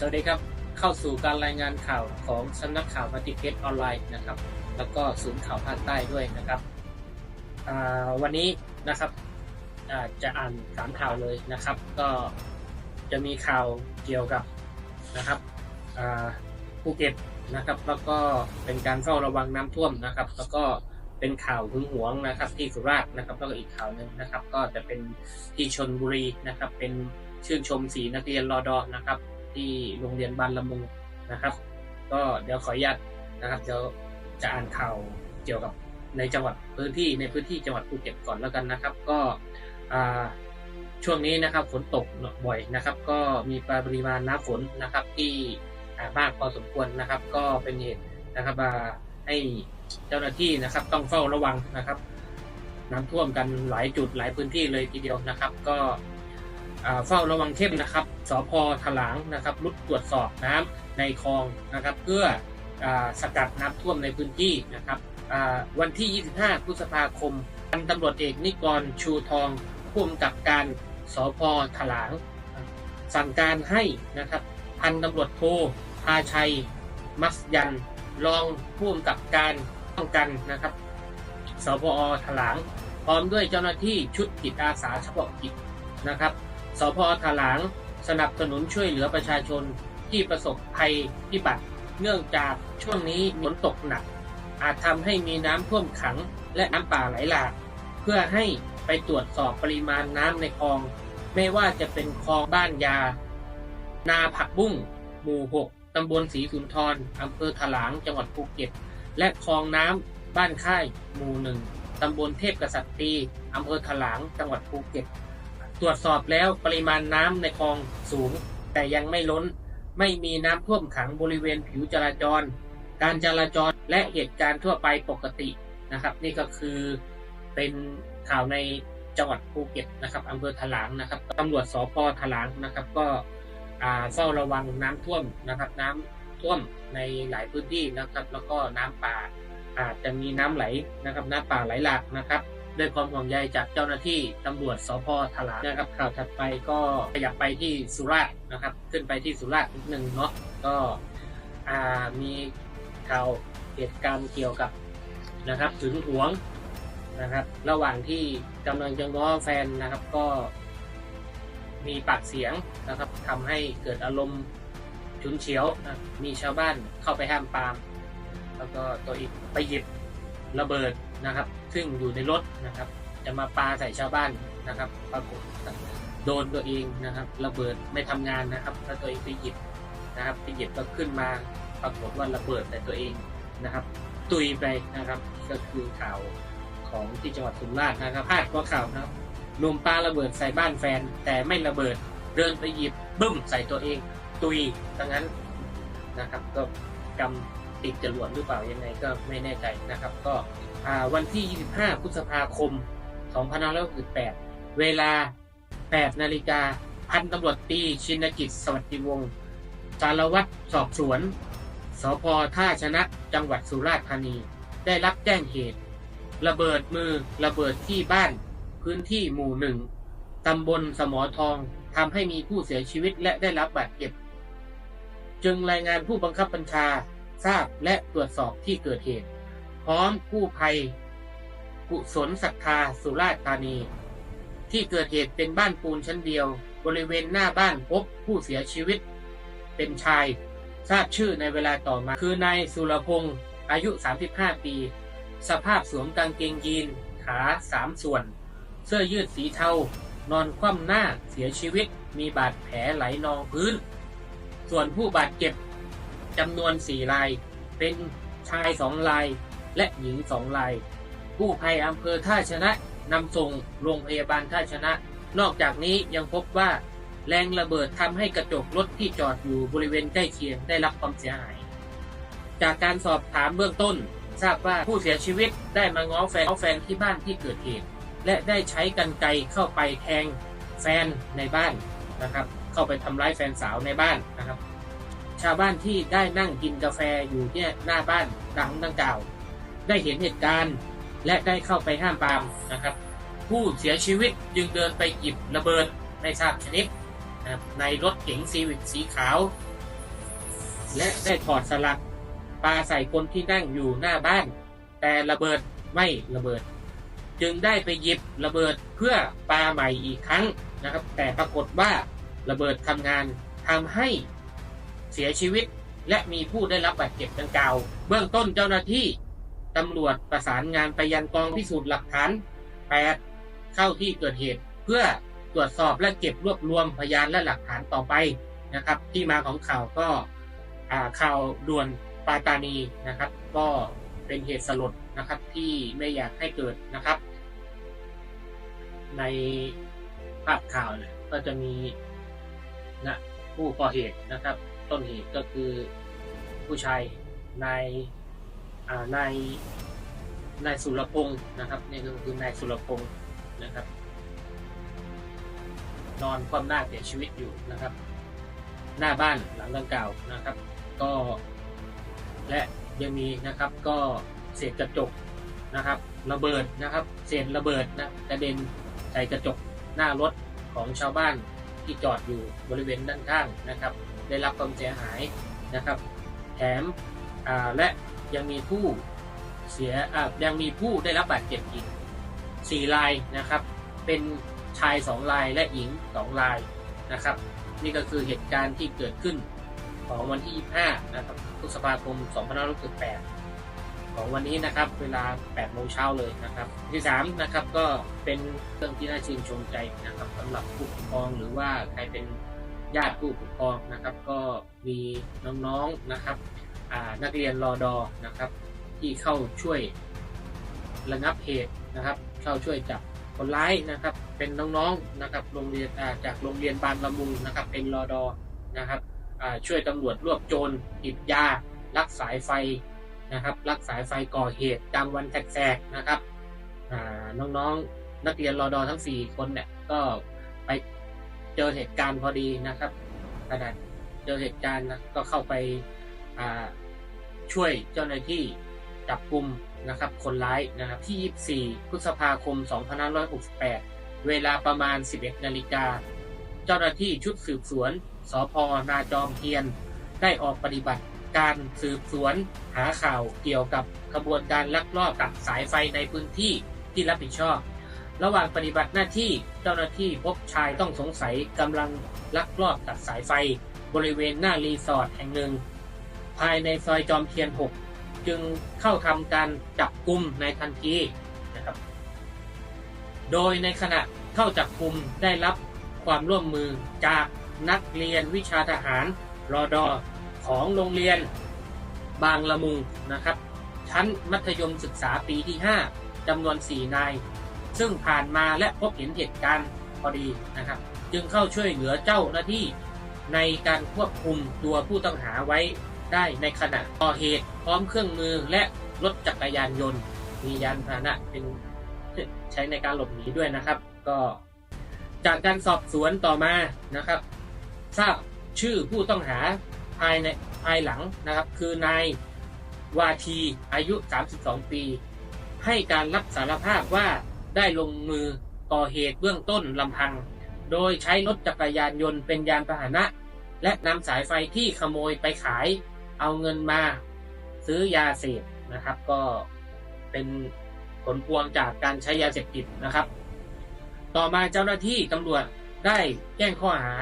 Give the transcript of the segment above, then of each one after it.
สวัสดีครับ เข้าสู่การรายงานข่าวของสำนักข่าวมัติเพชออนไลน์นะครับ แล้วก็ศูนย์ข่าวภาคใต้ด้วยนะครับวันนี้นะครับจะอ่านสามข่าวเลยนะครับ ก็จะมีข่าวเกี่ยวกับนะครับภูเก็ตนะครับ แล้วก็เป็นการเฝ้าระวังน้ำท่วมนะครับ แล้วก็เป็นข่าวหึงหวงนะครับ ที่สุราษฎร์นะครับแล้วก็อีกข่าวหนึ่งนะครับ ก็จะเป็นที่ชนบุรีนะครับ เป็นชื่นชมสีนักเรียนรอดอนะครับ ที่โรงเรียนบ้านละมุงนะครับ ก็เดี๋ยวขออนุญาตนะครับเดี๋ยวจะอ่านข่าวเกี่ยวกับในจังหวัดพื้นที่ในพื้นที่จังหวัดภูเก็ตก่อนแล้วกันนะครับ ก็ช่วงนี้นะครับฝนตกบ่อยนะครับ ก็มีปริมาณน้ำฝนนะครับที่มากพอสมควรนะครับ ก็เป็นเหตุนะครับอ่าให้เจ้าหน้าที่นะครับต้องเฝ้าระวังนะครับ น้ำท่วมกันหลายจุดหลายพื้นที่เลยทีเดียวนะครับ ก็ เฝ้าระวังเข้มนะครับสพถลางนะครับรุดตรวจสอบน้ำในคลองนะครับ เพื่ออสกัดน้ำท่วมในพื้นที่นะครับวันที่ 25 พฤษภาคมพันตำรวจเอกนิกรชูทองผู้กำกับการสพถลาง สั่งการให้นะครับพันตำรวจโทพาชัย มัสยัน รองผู้กำกับการป้องกันนะครับสพอถลาง พร้อมด้วยเจ้าหน้าที่ชุดจิตอาสาเฉพาะกิจนะครับ สพถลาง สนับสนุนช่วยเหลือประชาชนที่ประสบภัยพิบัติ เนื่องจากช่วงนี้ฝนตกหนัก อาจทำให้มีน้ำท่วมขังและน้ำป่าไหลหลาก เพื่อให้ไปตรวจสอบปริมาณน้ำในคลอง ไม่ว่าจะเป็นคลองบ้านยา นาผักบุ้งหมู่ 6 ตำบลศรีสุนทรอำเภอถลาง จังหวัดภูเก็ต และคลองน้ำบ้านค่าย หมู่หนึ่งตำบลเทพกษัตริย์ตีอำเภอถลาง จังหวัดภูเก็ต ตรวจสอบแล้วปริมาณน้ำในคลองสูง แต่ยังไม่ล้น ไม่มีน้ำท่วมขังบริเวณผิวจราจร การจราจรและเหตุการณ์ทั่วไปปกตินะครับ นี่ก็คือเป็นข่าวในจังหวัดภูเก็ตนะครับอำเภอถลางนะครับตำรวจสพถลางนะครับ ก็เฝ้าระวังน้ำท่วมนะครับ น้ำท่วมในหลายพื้นที่นะครับ แล้วก็น้ำป่าอาจจะมีน้ำไหลนะครับ น้ำป่าไหลหลากนะครับ ด้วยความห่วงใยจากเจ้าหน้าที่ตำรวจสพถลางนะครับข่าวถัดไปก็ขยับไปที่สุราษฎร์นะครับ ขึ้นไปที่สุราษฎร์นิดนึงเนาะก็มีข่าวเหตุการณ์เกี่ยวกับนะครับถึงหวงนะครับ ระหว่างที่กำลังจะง้อแฟนนะครับก็มีปากเสียงนะครับทำให้เกิดอารมณ์ฉุนเฉียวนะมีชาวบ้านเข้าไปห้ามปาม แล้วก็ตัวอีกไปหยิบระเบิดนะครับ ซึ่งอยู่ในรถนะครับ จะมาปาใส่ชาวบ้านนะครับ ปรากฏโดนตัวเองนะครับ ระเบิดไม่ทำงานนะครับ แล้วตัวเองไปหยิบนะครับไปหยิบก็ขึ้นมาปรากฏว่าระเบิดแต่ตัวเองนะครับ ตุยไปนะครับ ก็คือข่าวของที่จังหวัดสุราษฎร์นะครับพลาดก็ข่าวนะครับหนุ่มปาระเบิดใส่บ้านแฟน แต่ไม่ระเบิดเดินไปหยิบบึ้มใส่ตัวเอง ตุยดังนั้นนะครับ ก็กำ ติดจรวดหรือเปล่ายังไงก็ไม่แน่ใจนะครับ ก็วันที่ 25 พฤษภาคม 2568 เวลา 8 นาฬิกาพันตำรวจตีชินกิจสวัสดิวงศ์สารวัตรสอบสวน สพท่าชนะจังหวัดสุราษฎร์ธานี ได้รับแจ้งเหตุ ระเบิดมือระเบิดที่บ้านพื้นที่หมู่หนึ่งตำบลสมอทองทำให้มีผู้เสียชีวิตและได้รับบาดเจ็บ จึงรายงานผู้บังคับบัญชา ทราบและตรวจสอบที่เกิดเหตุ พร้อมกู้ภัย กุศลศรัทธาสุราษฎร์ธานี ที่เกิดเหตุเป็นบ้านปูนชั้นเดียว บริเวณหน้าบ้านพบผู้เสียชีวิต เป็นชาย ทราบชื่อในเวลาต่อมา คือนายสุรพงศ์อายุ 35 ปี สภาพสวมกางเกงยีนขาสามส่วน เสื้อยืดสีเทา นอนคว่ำหน้าเสียชีวิตมีบาดแผลไหลนองพื้น ส่วนผู้บาดเจ็บ จำนวนสี่ราย เป็นชายสองราย และหญิงสองราย กู้ภัยอำเภอท่าชนะนำส่งโรงพยาบาลท่าชนะ นอกจากนี้ยังพบว่าแรงระเบิดทำให้กระจกรถที่จอดอยู่บริเวณใกล้เคียงได้รับความเสียหาย จากการสอบถามเบื้องต้น ทราบว่าผู้เสียชีวิตได้มาง้อแฟนแฟนที่บ้านที่เกิดเหตุ และได้ใช้กันไกเข้าไปแทงแฟนในบ้านนะครับ เข้าไปทำร้ายแฟนสาวในบ้านนะครับ ชาวบ้านที่ได้นั่งกินกาแฟอยู่เนี่ยหน้าบ้านหลังดังกล่าว ได้เห็นเหตุการณ์และได้เข้าไปห้ามปรามนะครับ ผู้เสียชีวิตจึงเดินไปหยิบระเบิดไม่ทราบชนิดในรถเก๋งซีวิกสีขาว และได้ถอดสลักปาใส่คนที่นั่งอยู่หน้าบ้าน แต่ระเบิดไม่ระเบิด จึงได้ไปหยิบระเบิดเพื่อปาใหม่อีกครั้งนะครับ แต่ปรากฏว่าระเบิดทำงานทำให้ เสียชีวิต และมีผู้ได้รับบาดเจ็บดังกล่าว เบื้องต้นเจ้าหน้าที่ตำรวจประสานงานไปยังกองพิสูจน์หลักฐาน 8 เข้าที่เกิดเหตุเพื่อตรวจสอบและเก็บรวบรวมพยานและหลักฐานต่อไปนะครับ ที่มาของข่าวก็ข่าวด่วนปาตานีนะครับ ก็เป็นเหตุสลดนะครับที่ไม่อยากให้เกิดนะครับ ในภาพข่าวเนี่ยก็จะมีนะผู้ก่อเหตุนะครับ ต้นเหตุก็คือผู้ชายนายนายนายสุรพงศ์นะครับนี่ก็คือนายสุรพงศ์นะครับ นอนคว่ำหน้าเสียชีวิตอยู่นะครับ หน้าบ้านหลังดังกล่าวนะครับ ก็และยังมีนะครับก็เศษกระจกนะครับระเบิดนะครับ เศษระเบิดนะกระเด็นใส่กระจกหน้ารถของชาวบ้านที่จอดอยู่บริเวณด้านข้างนะครับ ได้รับความเสียหายนะครับ แถมและยังมีผู้เสียยังมีผู้ได้รับบาดเจ็บอีกสี่รายนะครับ เป็นชายสองรายและหญิงสองรายนะครับ นี่ก็คือเหตุการณ์ที่เกิดขึ้นของวันที่ 25 นะครับพฤษภาคม 2568 ของวันนี้นะครับ เวลา 8 โมงเช้าเลยนะครับ ที่ 3 นะครับ ก็เป็นเรื่องที่น่าชื่นชมใจนะครับสำหรับผู้ปกครองหรือว่าใครเป็น ญาติผู้ปกครองนะครับ ก็มีน้องๆนะครับนักเรียนรอดอนะครับ ที่เข้าช่วยระงับเหตุนะครับ เข้าช่วยจับคนร้ายนะครับ เป็นน้องๆนะครับโรงเรียนจากโรงเรียนบางละมุงนะครับ เป็นรอดอนะครับช่วยตำรวจรวบโจรติดยาลักสายไฟนะครับลักสายไฟก่อเหตุกลางวันแสกๆนะครับน้องๆนักเรียนรอดอทั้ง 4 คนเนี่ยก็ไป เจอเหตุการณ์พอดีนะครับขณะเจอเหตุการณ์นะก็เข้าไปช่วยเจ้าหน้าที่จับกลุ่มนะครับคนร้ายนะครับที่ 24 พฤษภาคม 2568 เวลาประมาณ 11 นาฬิกา เจ้าหน้าที่ชุดสืบสวน สพนาจอมเทียน ได้ออกปฏิบัติการสืบสวนหาข่าวเกี่ยวกับขบวนการลักลอบตัดสายไฟในพื้นที่ที่รับผิดชอบ ระหว่างปฏิบัติหน้าที่เจ้าหน้าที่พบชายต้องสงสัยกำลังลักลอบตัดสายไฟ บริเวณหน้ารีสอร์ทแห่งหนึ่ง ภายในซอยจอมเทียน 6 จึงเข้าทำการจับกลุ่มในทันทีนะครับ โดยในขณะเข้าจับกลุ่มได้รับความร่วมมือจากนักเรียนวิชาทหารรอดอของโรงเรียนบางละมุงนะครับ ชั้นมัธยมศึกษาปีที่ 5จำนวน 4 นาย ซึ่งผ่านมาและพบเห็นเหตุการณ์พอดีนะครับ จึงเข้าช่วยเหลือเจ้าหน้าที่ในการควบคุมตัวผู้ต้องหาไว้ได้ในขณะก่อเหตุพร้อมเครื่องมือและรถจักรยานยนต์ มียานพาหนะเป็นใช้ในการหลบหนีด้วยนะครับ ก็จากการสอบสวนต่อมานะครับ ทราบชื่อผู้ต้องหาภายในภายหลังนะครับ คือนายวาทีอายุ 32 ปี ให้การรับสารภาพว่า ได้ลงมือก่อเหตุเบื้องต้นลำพัง โดยใช้รถจักรยานยนต์เป็นยานพาหนะ และนำสายไฟที่ขโมยไปขาย เอาเงินมาซื้อยาเสพนะครับ ก็เป็นผลพวงจากการใช้ยาเสพติดนะครับ ต่อมาเจ้าหน้าที่ตำรวจได้แจ้งข้อหา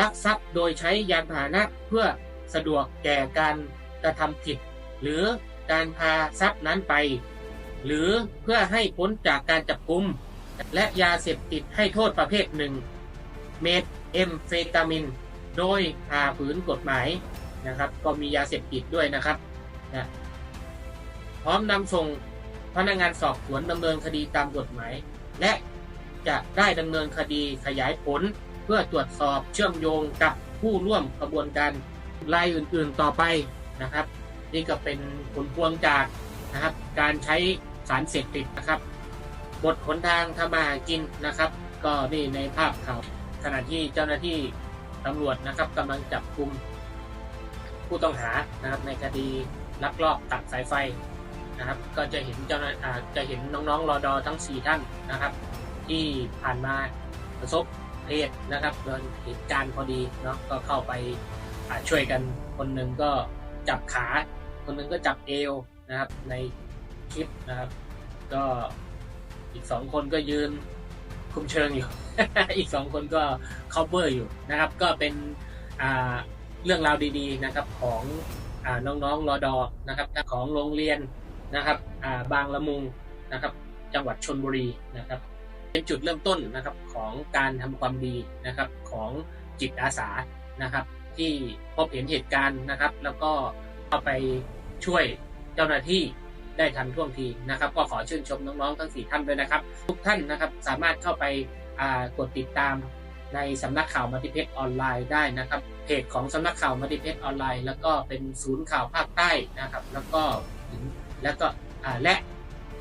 ลักทรัพย์โดยใช้ยานพาหนะเพื่อสะดวกแก่การกระทำผิด หรือการพาทรัพย์นั้นไป หรือเพื่อให้พ้นจากการจับกุม และยาเสพติดให้โทษประเภทหนึ่ง เมทเอมเฟตามิน โดยผ่าฝืนกฎหมายนะครับ ก็มียาเสพติดด้วยนะครับนะพร้อมนำส่งพนักงานสอบสวนดำเนินคดีตามกฎหมาย และจะได้ดำเนินคดีขยายผล เพื่อตรวจสอบเชื่อมโยงกับผู้ร่วมกระบวนการรายอื่นๆต่อไปนะครับ นี่ก็เป็นผลพวงจากนะครับการใช้ สารเสพติดนะครับบทหนทางทำมาหากินนะครับ ก็นี่ในภาพข่าวขณะที่เจ้าหน้าที่ตำรวจนะครับกำลังจับกลุ่มผู้ต้องหานะครับในคดีลักลอบตัดสายไฟนะครับ ก็จะเห็นเจ้าหน้าจะเห็นน้องๆรอดอทั้ง 4 ท่านนะครับ ที่ผ่านมาประสบเหตุนะครับโดนเหตุการณ์พอดีเนาะก็เข้าไปช่วยกันคนหนึ่งก็จับขา คนหนึ่งก็จับเอวนะครับใน คลิปนะครับ ก็อีกสองคนก็ยืนคุมเชิงอยู่ อีกสองคนก็ cover อยู่นะครับ ก็เป็นเรื่องราวดีๆนะครับของอน้องๆรอดอนะครับของโรงเรียนนะครับาบางละมุงนะครับ จังหวัดชนบุรีนะครับ เป็นจุดเริ่มต้นนะครับของการทำความดีนะครับของจิตอาสานะครับ ที่พบเห็นเหตุการณ์นะครับ แล้วก็เข้าไปช่วยเจ้าหน้าที่ ได้ทันท่วงทีนะครับ ก็ขอชื่นชมน้องๆทั้งสี่ท่านด้วยนะครับ ทุกท่านนะครับสามารถเข้าไปกดติดตามในสำนักข่าวมัติเพชรออนไลน์ได้นะครับเพจของสำนักข่าวมัติเพชรออนไลน์ แล้วก็เป็นศูนย์ข่าวภาคใต้นะครับ แล้วก็ถึงแล้วก็และ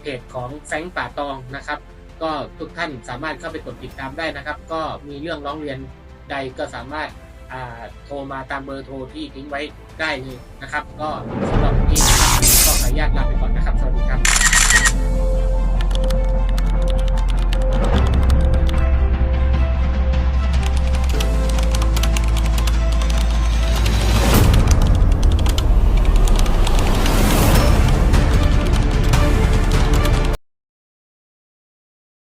เพจของแฟงป่าตองนะครับ ก็ทุกท่านสามารถเข้าไปกดติดตามได้นะครับ ก็มีเรื่องร้องเรียนใดก็สามารถโทรมาตามเบอร์โทรที่ทิ้งไว้ได้เลยนะครับ ก็สำหรับวัน อนุญาตลาไปก่อนนะครับ สวัสดีครับ